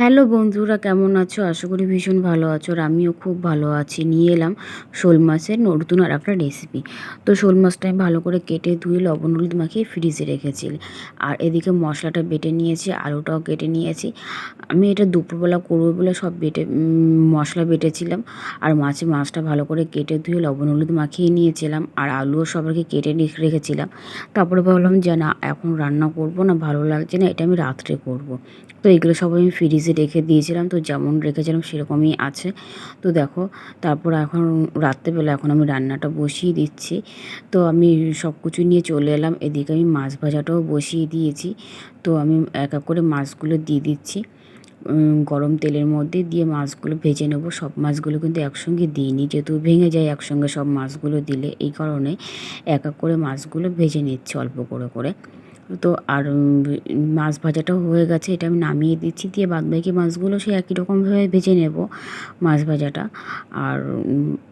Hello বন্ধুরা, কেমন আছো? আশা করি ভীষণ ভালো আছো আর আমিও খুব ভালো আছি। নিয়ে এলাম শোল মাছের নতুন আর একটা রেসিপি তো শোল মাছটা আমি ভালো করে কেটে ধুয়ে লবণ হলুদ মাখিয়ে ফ্রিজে রেখেছি। আর এদিকে মশলাটা বেটে নিয়েছি, আলুটাও কেটে নিয়েছি। আমি এটা দুপুরবেলা করব বলে সব বেটে মশলা বেটেছিলাম। আর মাছে মাছটা ভালো করে কেটে ধুয়ে লবণ হলুদ মাখিয়ে নিয়েছিলাম। আর আলুও সবাইকে কেটে রেখেছিলাম। তারপরে ভাবলাম যে না, এখন রান্না করব না, ভালো লাগছে না, এটা আমি রাত্রে করব। তো এগুলো সব আমি ফ্রিজে রেখে দিয়েছিলাম, তো যেমন রেখেছিলাম সেরকমই আছে। তো দেখো, তারপর এখন রাত্রেবেলা এখন আমি রান্নাটা বসিয়ে দিচ্ছি। তো আমি সব কিছু নিয়ে চলে এলাম, এদিকে আমি মাছ ভাজাটাও বসিয়ে দিয়েছি। তো আমি এক এক করে মাছগুলো দিয়ে দিচ্ছি। গরম তেলের মধ্যে দিয়ে মাছগুলো ভেজে নেব। সব মাছগুলো কিন্তু একসঙ্গে দিইনি, যেহেতু ভেঙে যায় একসঙ্গে সব মাছগুলো দিলে। এই কারণে এক এক করে মাছগুলো ভেজে নিচ্ছি অল্প করে করে। তো আর মাছ ভাজাটাও হয়ে গেছে, এটা আমি নামিয়ে দিচ্ছি, দিয়ে বাদ বাকি মাছগুলো সে একই রকমভাবে ভেজে নেব মাছ ভাজাটা। আর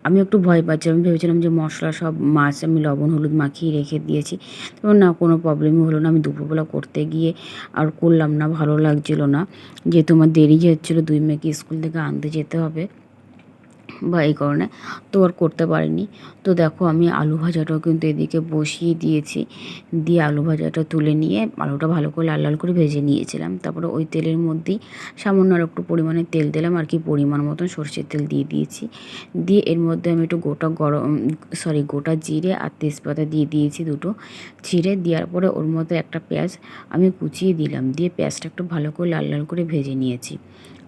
আমি একটু ভয় পাচ্ছিলাম ভেবেছিলাম যে মশলা সব, মাছ আমি লবণ, হলুদ মাখিয়ে রেখে দিয়েছি। তো না, কোনো প্রবলেমই হলো না, আমি দুপুরবেলা করতে গিয়ে আর করলাম না, ভালো লাগছিল না। যেহেতু আমার দেরি হচ্ছিল, দুই মেয়েকে স্কুল থেকে আনতে যেতে হবে। বা এই কারণে তো আর করতে পারিনি। তো দেখো আমি আলু ভাজাটাও কিন্তু এদিকে বসিয়ে দিয়েছি। দিয়ে আলু ভাজাটা তুলে নিয়ে আলুটা ভালো করে লাল লাল করে ভেজে নিয়েছিলাম। তারপরে ওই তেলের মধ্যেই সামান্য আর একটু পরিমাণে তেল দিলাম আর কি পরিমাণ মতন সর্ষের তেল দিয়ে দিয়েছি। দিয়ে এর মধ্যে আমি একটু গোটা গরম সরি গোটা জিরে আর তেজপাতা দিয়ে দিয়েছি দুটো। ছিঁড়ে দেওয়ার পরে ওর মধ্যে একটা পেঁয়াজ আমি কুচিয়ে দিলাম। দিয়ে পেঁয়াজটা একটু ভালো করে লাল লাল করে ভেজে নিয়েছি।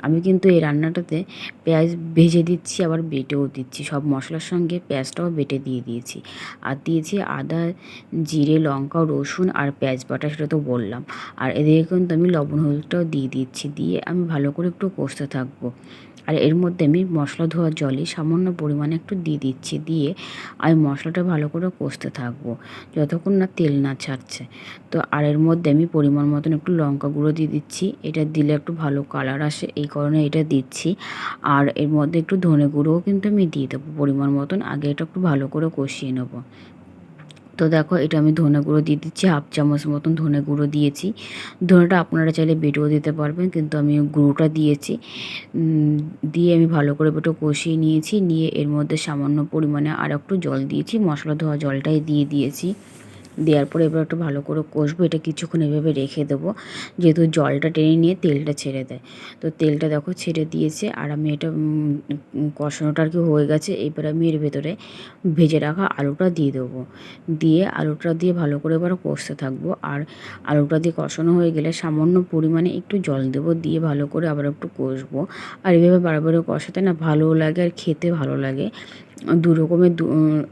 আমি কিন্তু এই রান্নাটাতে পেঁয়াজ ভেজে দিচ্ছি, আবার বেটেও দিচ্ছি। সব মশলার সঙ্গে পেঁয়াজটাও বেটে দিয়ে দিয়েছি। আর দিয়েছি আদা, জিরে, লঙ্কা, রসুন আর পেঁয়াজ বাটা, সেটা তো বললাম। আর এদিকে কিন্তু আমি লবণ হলুদটাও দিয়ে দিচ্ছি, দিয়ে আমি ভালো করে একটু কষতে থাকব। আর এর মধ্যে আমি মশলা ধোয়ার জলে সামান্য পরিমাণে একটু দিয়ে দিচ্ছি, দিয়ে আমি মশলাটা ভালো করে কষতে থাকব, যতক্ষণ না তেল না ছাড়ছে। তো আর এর মধ্যে আমি পরিমাণ মতন একটু লঙ্কা গুঁড়ো দিয়ে দিচ্ছি, এটা দিলে একটু ভালো কালার আসে, এই কারণে এটা দিচ্ছি। আর এর মধ্যে একটু ধনে গুঁড়োও কিন্তু আমি দিয়ে দেবো, পরিমাণ মতন, আগে এটা একটু ভালো করে কষিয়ে নেব। তো দেখো, এটা আমি ধনে গুঁড়ো দিয়ে দিচ্ছি, হাফ চামচ মতন ধনে গুঁড়ো দিয়েছি। ধনেটা আপনারা চাইলে বেটেও দিতে পারবেন, কিন্তু আমি গুঁড়োটা দিয়েছি। দিয়ে আমি ভালো করে বেটো কষিয়ে নিয়েছি, নিয়ে এর মধ্যে সামান্য পরিমাণে আর একটু জল দিয়েছি, মশলা ধোয়া জলটাই দিয়ে দিয়েছি। দেওয়ার পরে এবার একটু ভালো করে কষবো, এটা কিছুক্ষণ এভাবে রেখে দেবো। যেহেতু জলটা টেনে নিয়ে তেলটা ছেড়ে দেয়। তো তেলটা দেখো ছেড়ে দিয়েছে, আর আমি এটা কষানোটা আর কি হয়ে গেছে। এবার আমি এর ভেতরে ভেজে রাখা আলুটা দিয়ে দেবো। দিয়ে আলুটা দিয়ে ভালো করে এবার কষতে থাকব। আর আলুটা দিয়ে কষানো হয়ে গেলে সামান্য পরিমাণে একটু জল দেবো। দিয়ে ভালো করে আবার একটু কষবো। আর এভাবে বারবার কষাতে না ভালোও লাগে আর খেতে ভালো লাগে। দু রকমের দু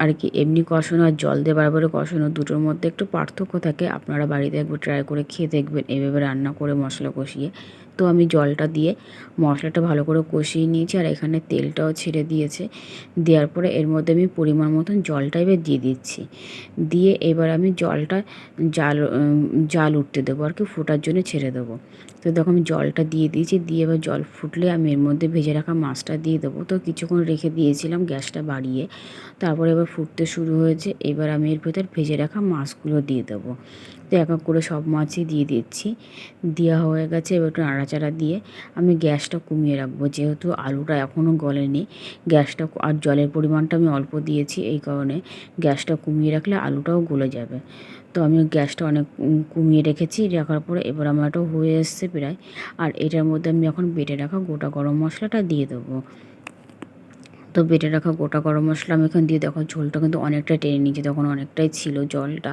আর কি, এমনি কষানো আর জল দিয়ে বারবার কষানো, দুটোর মধ্যে একটু পার্থক্য থাকে। আপনারা বাড়িতে একবার ট্রাই করে খেয়ে দেখবেন, এভাবে রান্না করে মশলা কষিয়ে। তো আমি জলটা দিয়ে মশলাটা ভালো করে কষিয়ে নিয়েছি আর এখানে তেলটাও ছেড়ে দিয়েছে। দেওয়ার পরে এর মধ্যে আমি পরিমাণ মতন জলটা এবার দিয়ে দিচ্ছি। দিয়ে এবার আমি জলটা জাল জাল উঠতে দেবো আর কি, ফোটার জন্য ছেড়ে দেবো। তো দেখো আমি জলটা দিয়ে দিয়েছি, দিয়ে এবার জল ফুটলে আমি এর মধ্যে ভেজে রাখা মাছটা দিয়ে দেবো। তো কিছুক্ষণ রেখে দিয়েছিলাম গ্যাসটা বাড়িয়ে। তারপরে এবার ফুটতে শুরু হয়েছে, এবার আমি এর ভেতর ভেজে রাখা মাছগুলো দিয়ে দেবো। তো এক এক করে সব মাছই দিয়ে দিচ্ছি। দেওয়া হয়ে গেছে, এবার একটু নাড়াচাড়া দিয়ে আমি গ্যাসটা কমিয়ে রাখব। যেহেতু আলুটা এখনও গলেনি, গ্যাসটা আর জলের পরিমাণটা আমি অল্প দিয়েছি, এই কারণে গ্যাসটা কমিয়ে রাখলে আলুটাও গলে যাবে। তো আমি গ্যাসটা অনেক কমিয়ে রেখেছি, রাখার পরে এবার আমার হয়ে এসছে প্রায়। আর এটার মধ্যে আমি এখন বেটে রাখা গোটা গরম মশলাটা দিয়ে দেবো। তো বেটে রাখা গোটা গরম মশলা আমি এখানে দিয়ে দেখো, ঝোলটা কিন্তু অনেকটা টেনে নিয়েছি, তখন অনেকটাই ছিল জলটা।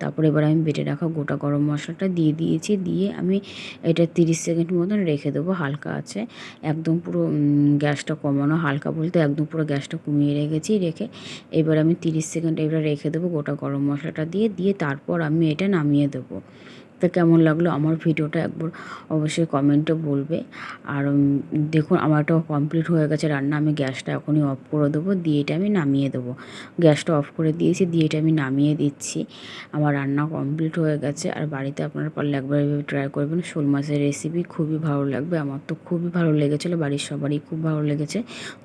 তারপরে এবার আমি বেটে রাখা গোটা গরম মশলাটা দিয়ে দিয়েছি, দিয়ে আমি এটা তিরিশ সেকেন্ড মতন রেখে দেবো, হালকা আছে। একদম পুরো গ্যাসটা কমানো হালকা বলতে একদম পুরো গ্যাসটা কমিয়ে রেখেছি, রেখে এবার আমি তিরিশ সেকেন্ড এবার রেখে দেবো গোটা গরম মশলাটা দিয়ে দিয়ে তারপর আমি এটা নামিয়ে দেবো। তা কেমন লাগল আমার ভিডিওটা একবার অবশ্যই কমেন্টে বলবে। আর দেখুন আমারটাও কমপ্লিট হয়ে গেছে রান্না, আমি গ্যাসটা এখনই অফ করে দেবো, দিয়ে এটা আমি নামিয়ে দেবো। গ্যাসটা অফ করে দিয়েছি, দিয়ে এটা আমি নামিয়ে দিচ্ছি। আমার রান্না কমপ্লিট হয়ে গেছে, আর বাড়িতে আপনারা পারলে একবার এভাবে ট্রাই করবেন। শোল মাছের রেসিপি খুবই ভালো লাগবে, আমার তো খুবই ভালো লেগেছিলো, বাড়ির সবারই খুব ভালো লেগেছে।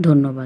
ধন্যবাদ।